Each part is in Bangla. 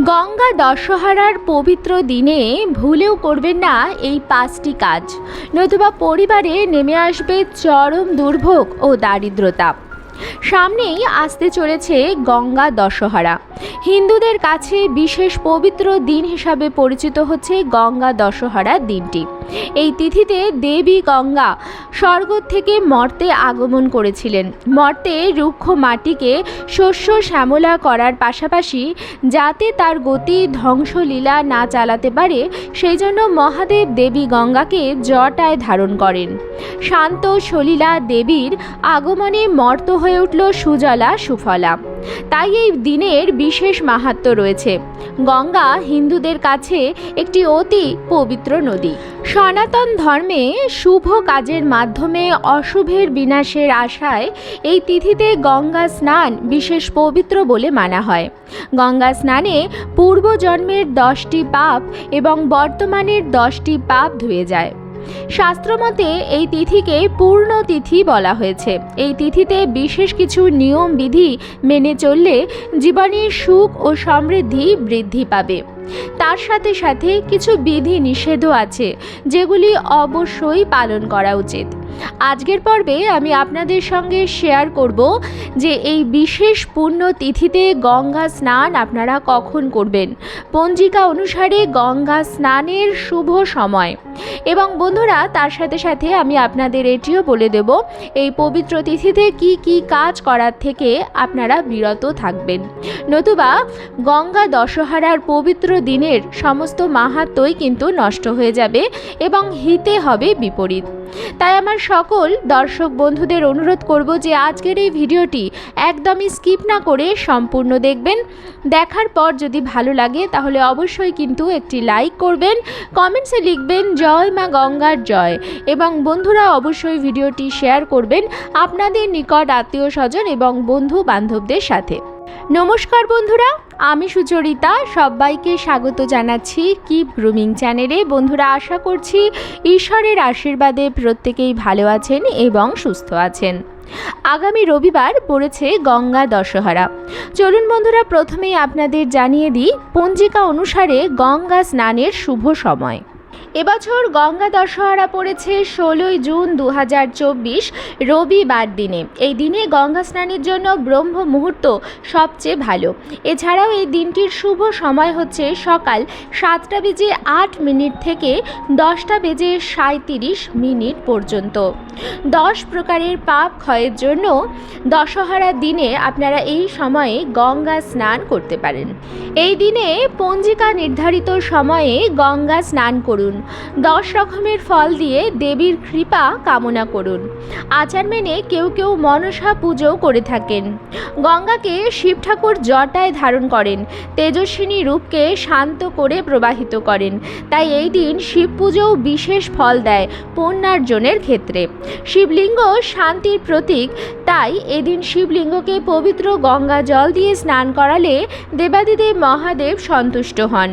গঙ্গা দশহারার পবিত্র দিনে ভুলেও করবেন না এই পাঁচটি কাজ। নতুবা পরিবারে নেমে আসবে চরম দুর্ভোগ ও দারিদ্রতা। সামনেই আসতে চলেছে গঙ্গা দশহরা। হিন্দুদের কাছে বিশেষ পবিত্র দিন হিসাবে পরিচিত হচ্ছে গঙ্গা দশহরা দিনটি। এই তিথিতে দেবী গঙ্গা স্বর্গ থেকে মর্তে আগমন করেছিলেন। মর্তে রুক্ষ মাটিকে শস্য শ্যামলা করার পাশাপাশি যাতে তার গতি, ধ্বংসলীলা না চালাতে পারে, সেই জন্য মহাদেব দেবী গঙ্গাকে জটায় ধারণ করেন। শান্ত সলীলা দেবীর আগমনে মর্ত হয়ে উঠল সুজলা সুফলা। তাই এই দিনের বিশেষ মাহাত্ম্য রয়েছে। গঙ্গা হিন্দুদের কাছে একটি অতি পবিত্র নদী। সনাতন ধর্মে শুভ কাজের মাধ্যমে অশুভের বিনাশের আশায় এই তিথিতে গঙ্গা স্নান বিশেষ পবিত্র বলে মানা হয়। গঙ্গা স্নানে পূর্বজন্মের দশটি পাপ এবং বর্তমানের দশটি পাপ ধুয়ে যায়। শাস্ত্রমতে এই তিথিকে পূর্ণ তিথি বলা হয়েছে। এই তিথিতে বিশেষ কিছু নিয়ম, বিধি মেনে চললে জীবনের সুখ ও সমৃদ্ধি বৃদ্ধি পাবে। তার সাথে সাথে কিছু বিধি নিষেধও আছে, যেগুলি অবশ্যই পালন করা উচিত। আজকের পর্বে আমি আপনাদের সঙ্গে শেয়ার করব যে এই বিশেষ পুণ্য তিথিতে গঙ্গা স্নান আপনারা কখন করবেন। পঞ্জিকা অনুসারে গঙ্গা স্নানের শুভ সময়। এবং বন্ধুরা, তার সাথে সাথে আমি আপনাদের এটিও বলে দেব, এই পবিত্র তিথিতে কি কি কাজ করার থেকে আপনারা বিরত থাকবেন। নতুবা, গঙ্গা দশহারার পবিত্র দিনের সমস্ত মাহাত্মই কিন্তু নষ্ট হয়ে যাবে এবং হিতে হবে বিপরীত। তাই আমার সকল দর্শক বন্ধুদের অনুরোধ করব যে আজকের এই ভিডিওটি একদমই স্কিপ না করে সম্পূর্ণ দেখবেন। দেখার পর যদি ভালো লাগে তাহলে অবশ্যই কিন্তু একটি লাইক করবেন, কমেন্টসে লিখবেন, জয় মা গঙ্গার জয় এবং বন্ধুরা অবশ্যই ভিডিওটি শেয়ার করবেন আপনাদের নিকট আত্মীয় স্বজন এবং বন্ধু বান্ধবদের সাথে। নমস্কার বন্ধুরা, আমি সুচরিতা, সবাইকে স্বাগত জানাচ্ছি কি গ্রুমিং চ্যানেলে। বন্ধুরা, আশা করছি ঈশ্বরের আশীর্বাদে প্রত্যেকেই ভালো আছেন এবং সুস্থ আছেন। আগামী রবিবার পড়েছে গঙ্গা দশহরা। চলুন বন্ধুরা, প্রথমেই আপনাদের জানিয়ে দিই, পঞ্জিকা অনুসারে গঙ্গা স্নানের শুভ সময়। এবছর গঙ্গা দশহরা পড়েছে ষোলোই জুন দু হাজার চব্বিশ রবিবার দিনে। এই দিনে গঙ্গা স্নানের জন্য ব্রহ্ম মুহূর্ত সবচেয়ে ভালো। এছাড়াও এই দিনটির শুভ সময় হচ্ছে সকাল সাতটা বেজে আট মিনিট থেকে দশটা বেজে সাঁত্রিশ মিনিট পর্যন্ত। দশ প্রকারের পাপ ক্ষয়ের জন্য দশহরার দিনে আপনারা এই সময়ে গঙ্গা স্নান করতে পারেন। এই দিনে পঞ্জিকা নির্ধারিত সময়ে গঙ্গা স্নান করুন। দশ রকমের ফল দিয়ে দেবীর কৃপা কামনা করুন। আচার মেনে কেউ কেউ মনসা পুজোও করে থাকেন। গঙ্গাকে শিব ঠাকুর জটায় ধারণ করেন। তেজস্বিনী রূপকে শান্ত করে প্রবাহিত করেন। তাই এই দিন শিব পুজোও বিশেষ ফল দেয় পুণ্যার্জনের ক্ষেত্রে। শিবলিঙ্গ শান্তির প্রতীক। তাই এদিন শিবলিঙ্গকে পবিত্র গঙ্গা জল দিয়ে স্নান করালে দেবাদিদেব মহাদেব সন্তুষ্ট হন।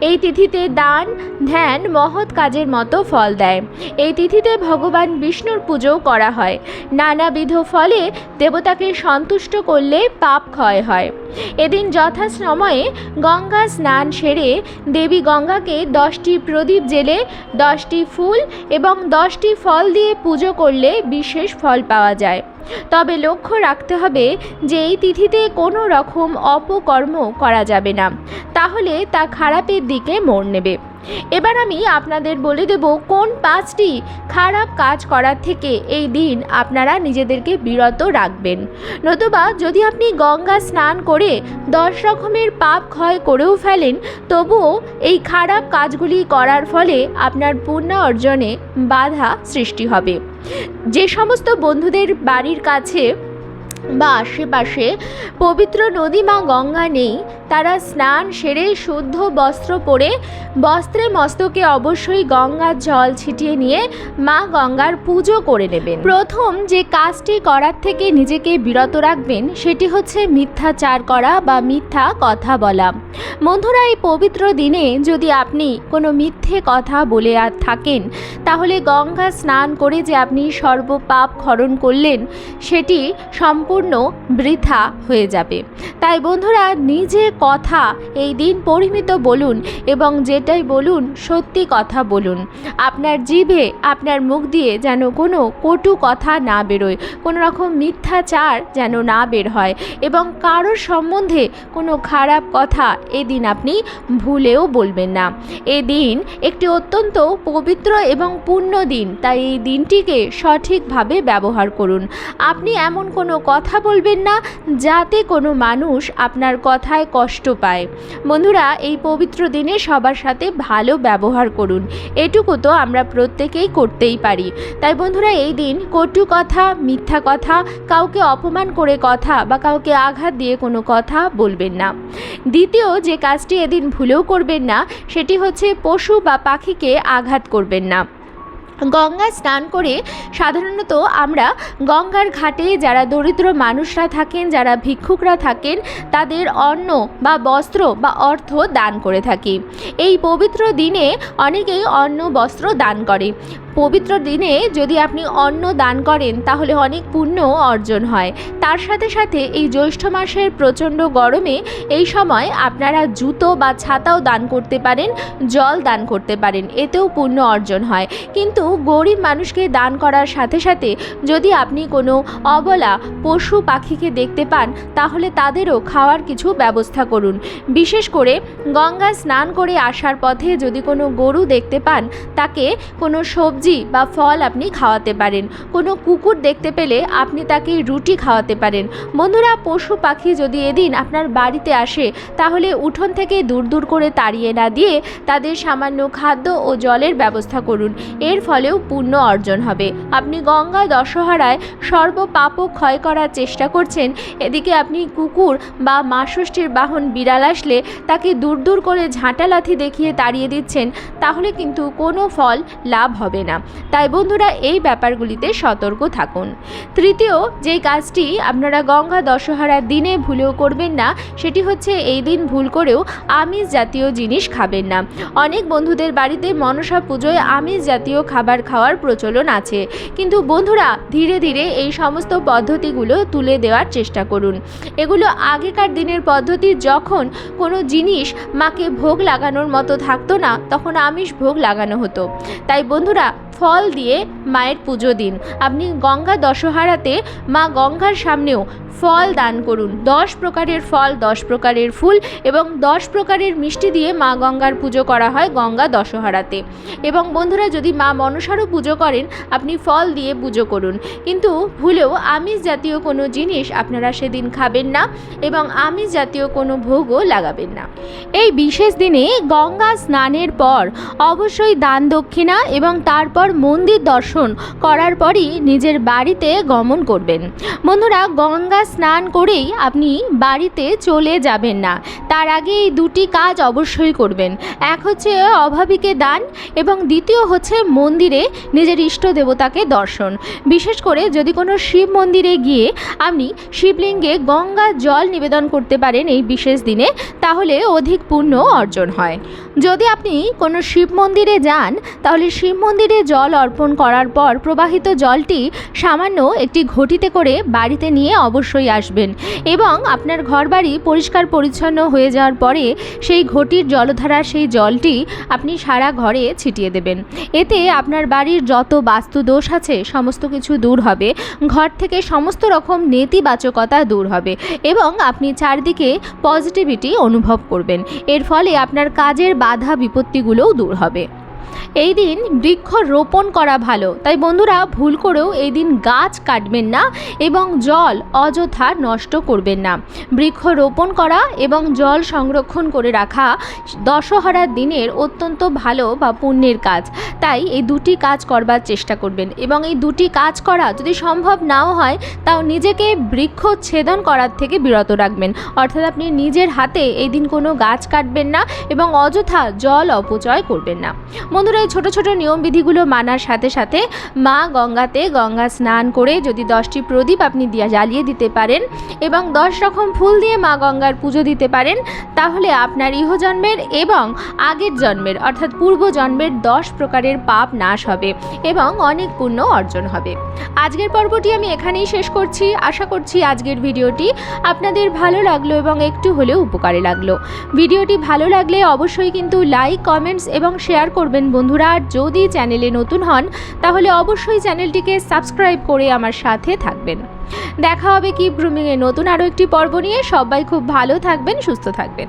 এই তিথিতে দান, ধ্যান মহৎ কাজের মতো ফল দেয়। এই তিথিতে ভগবান বিষ্ণুর পুজোও করা হয়। নানাবিধ ফলে দেবতাকে সন্তুষ্ট করলে পাপ ক্ষয় হয়। এদিন যথাসময়ে গঙ্গা স্নান সেরে দেবী গঙ্গাকে দশটি প্রদীপ জেলে দশটি ফুল এবং দশটি ফল দিয়ে পুজো করলে বিশেষ ফল পাওয়া যায়। তবে লক্ষ্য রাখতে হবে যে এই তিথিতে কোনো রকম অপকর্ম করা যাবে না। তাহলে তা খারাপের দিকে মোড় নেবে। এবার আমি আপনাদের বলে দেব কোন পাঁচটি খারাপ কাজ করার থেকে এই দিন আপনারা নিজেদেরকে বিরত রাখবেন। নতুবা যদি আপনি গঙ্গা স্নান করে দশ রকমের পাপ ক্ষয় করেও ফেলেন, তবুও এই খারাপ কাজগুলি করার ফলে আপনার পুণ্য অর্জনে বাধা সৃষ্টি হবে। যে সমস্ত বন্ধুদের বাড়ির কাছে বা আশেপাশে পবিত্র নদী মা গঙ্গা নেই। তারা স্নান সেরে শুদ্ধ বস্ত্র পরে বস্ত্রে মস্তকে অবশ্যই গঙ্গার জল ছিটিয়ে নিয়ে মা গঙ্গার পুজো করে নেবেন। প্রথম যে কাজটি করার থেকে নিজেকে বিরত রাখবেন সেটি হচ্ছে মিথ্যাচার করা বা মিথ্যা কথা বলা। বন্ধুরা, এই পবিত্র দিনে যদি আপনি কোনো মিথ্যে কথা বলে আর থাকেন, তাহলে গঙ্গা স্নান করে যে আপনি সর্বপাপ খরণ করলেন, সেটি সম্পূর্ণ সম্পূর্ণ বৃথা হয়ে যাবে। তাই বন্ধুরা নিজে কথা এই দিন পরিমিত বলুন এবং যেটাই বলুন, সত্যি কথা বলুন। আপনার জিভে, আপনার মুখ দিয়ে যেন কোনো কটু কথা না বেরোয়, কোনো রকম মিথ্যাচার যেন না বের হয় এবং কারোর সম্বন্ধে কোনো খারাপ কথা এদিন আপনি ভুলেও বলবেন না। এদিন একটি অত্যন্ত পবিত্র এবং পূর্ণ দিন, তাই এই দিনটিকে সঠিকভাবে ব্যবহার করুন। আপনি এমন কোনো কথা বলবেন না যাতে কোনো মানুষ আপনার কথায় কষ্ট পায়। বন্ধুরা, এই পবিত্র দিনে সবার সাথে ভালো ব্যবহার করুন। এটুকু তো আমরা প্রত্যেকেই করতেই পারি। তাই বন্ধুরা, এই দিন কটু কথা, মিথ্যা কথা, কাউকে অপমান করে কথা বা কাউকে আঘাত দিয়ে কোনো কথা বলবেন না। দ্বিতীয় যে কাজটি এদিন ভুলেও করবেন না, সেটি হচ্ছে পশু বা পাখিকে আঘাত করবেন না। গঙ্গায় স্নান করে সাধারণত আমরা গঙ্গার ঘাটে যারা দরিদ্র মানুষরা থাকেন, যারা ভিক্ষুকরা থাকেন, তাদের অন্ন বা বস্ত্র বা অর্থ দান করে থাকি। এই পবিত্র দিনে অনেকেই অন্ন, বস্ত্র দান করে। পবিত্র দিনে যদি আপনি অন্ন দান করেন, তাহলে অনেক পুণ্য অর্জন হয়। তার সাথে সাথে এই জ্যৈষ্ঠ মাসের প্রচণ্ড গরমে এই সময় আপনারা জুতো বা ছাতাও দান করতে পারেন, জল দান করতে পারেন, এতেও পুণ্য অর্জন হয়। কিন্তু গরিব মানুষকে দান করার সাথে সাথে যদি আপনি কোনো অবলা পশু পাখিকে দেখতে পান, তাহলে তাদেরও খাওয়ার কিছু ব্যবস্থা করুন। বিশেষ করে গঙ্গা স্নান করে আসার পথে যদি কোনো গরু দেখতে পান, তাকে কোনো সবজি বা ফল আপনি খাওয়াতে পারেন। কোনো কুকুর দেখতে পেলে আপনি তাকে রুটি খাওয়াতে পারেন। বন্ধুরা, পশু পাখি যদি এদিন আপনার বাড়িতে আসে, তাহলে উঠোন থেকে দূর দূর করে তাড়িয়ে না দিয়ে তাদের সামান্য খাদ্য ও জলের ব্যবস্থা করুন। এর ফলেও পুণ্য অর্জন হবে। আপনি গঙ্গা দশহরায় সর্বপাপ ক্ষয় করার চেষ্টা করছেন, এদিকে আপনি কুকুর বা মাষষ্ঠীর বাহন বিড়াল আসলে তাকে দূর দূর করে ঝাঁটা লাথি দেখিয়ে তাড়িয়ে দিচ্ছেন, তাহলে কিন্তু কোনো ফল লাভ হবে না। তাই বন্ধুরা, এই ব্যাপারগুলিতে সতর্ক থাকুন। তৃতীয়, যেই কাজটি আপনারা গঙ্গা দশহরার দিনে ভুলেও করবেন না, সেটি হচ্ছে এই দিন ভুল করেও আমিষ জাতীয় জিনিস খাবেন না। অনেক বন্ধুদের বাড়িতে মনসা পুজোয় আমিষ জাতীয় খাবার খাওয়ার প্রচলন আছে। কিন্তু বন্ধুরা, ধীরে ধীরে এই সমস্ত পদ্ধতিগুলো তুলে দেওয়ার চেষ্টা করুন। এগুলো আগেকার দিনের পদ্ধতি, যখন কোনো জিনিস মাকে ভোগ লাগানোর মতো থাকতো না, তখন আমিষ ভোগ লাগানো হতো। তাই বন্ধুরা ফল দিয়ে মায়ের পুজো দিন। আপনি গঙ্গা দশহারাতে মা গঙ্গার সামনেও ফল দান করুন। দশ প্রকারের ফল, দশ প্রকারের ফুল এবং দশ প্রকারের মিষ্টি দিয়ে মা গঙ্গার পুজো করা হয় গঙ্গা দশহারাতে। এবং বন্ধুরা, যদি মা মনসারও পুজো করেন, আপনি ফল দিয়ে পুজো করুন। কিন্তু ভুলেও আমিষ জাতীয় কোনো জিনিস আপনারা সেদিন খাবেন না এবং আমিষ জাতীয় কোনো ভোগও লাগাবেন না। এই বিশেষ দিনে গঙ্গা স্নানের পর অবশ্যই দান দক্ষিণা এবং তারপর মন্দির দর্শন করার পরই নিজের বাড়িতে গমন করবেন। বন্ধুরা, গঙ্গা স্নান করেই আপনি বাড়িতে চলে যাবেন না। তার আগে এই দুটি কাজ অবশ্যই করবেন। এক হচ্ছে অভাবীকে দান এবং দ্বিতীয় হচ্ছে মন্দিরে নিজের ইষ্ট দেবতাকে দর্শন। বিশেষ করে যদি কোনো শিব মন্দিরে গিয়ে আপনি শিবলিঙ্গে গঙ্গা জল নিবেদন করতে পারেন এই বিশেষ দিনে, তাহলে অধিক পুণ্য অর্জন হয়। যদি আপনি কোনো শিব মন্দিরে যান, তাহলে শিব মন্দিরে জল অর্পণ করার পর প্রবাহিত জলটি সামান্য একটি ঘটিতে করে বাড়িতে নিয়ে অবশ্যই আসবেন এবং আপনার ঘরবাড়ি পরিষ্কার পরিচ্ছন্ন হয়ে যাওয়ার পরে সেই ঘটির জলধারা, সেই জলটি আপনি সারা ঘরে ছিটিয়ে দেবেন। এতে আপনার বাড়ির যত বাস্তু দোষ আছে, সমস্ত কিছু দূর হবে। ঘর থেকে সমস্ত রকম নেতিবাচকতা দূর হবে এবং আপনি চারদিকে পজিটিভিটি অনুভব করবেন। এর ফলে আপনার কাজের বাধা বিপত্তিগুলোও দূর হবে। এই দিন বৃক্ষ রোপণ করা ভালো। তাই বন্ধুরা, ভুল করেও এই দিন গাছ কাটবেন না এবং জল অযথা নষ্ট করবেন না। বৃক্ষ রোপণ করা এবং জল সংরক্ষণ করে রাখা দশহরার দিনের অত্যন্ত ভালো বা পুণ্যের কাজ। তাই এই দুটি কাজ করবার চেষ্টা করবেন এবং এই দুটি কাজ করা যদি সম্ভব নাও হয়, তাও নিজেকে বৃক্ষ ছেদন করার থেকে বিরত রাখবেন। অর্থাৎ আপনি নিজের হাতে এই দিন কোনো গাছ কাটবেন না এবং অযথা জল অপচয় করবেন না। বন্ধুরা, এই ছোটো ছোটো নিয়মবিধিগুলো মানার সাথে সাথে মা গঙ্গাতে গঙ্গা স্নান করে যদি দশটি প্রদীপ আপনি দিয়া জ্বালিয়ে দিতে পারেন এবং দশ রকম ফুল দিয়ে মা গঙ্গার পুজো দিতে পারেন, তাহলে আপনার ইহজন্মের এবং আগের জন্মের, অর্থাৎ পূর্ব জন্মের দশ প্রকারের পাপ নাশ হবে এবং অনেক পুণ্য অর্জন হবে। আজকের পর্বটি আমি এখানেই শেষ করছি। আশা করছি আজকের ভিডিওটি আপনাদের ভালো লাগল এবং একটু হলেও উপকারে লাগল। ভিডিওটি ভালো লাগলে অবশ্যই কিন্তু লাইক, কমেন্টস এবং শেয়ার করবেন বন্ধুরা। আর যদি চ্যানেলে নতুন হন, তাহলে অবশ্যই চ্যানেলটিকে সাবস্ক্রাইব করে আমার সাথে থাকবেন। দেখা হবে কি গ্রুমিংয়ে নতুন আরও একটি পর্ব নিয়ে। সবাই খুব ভালো থাকবেন, সুস্থ থাকবেন।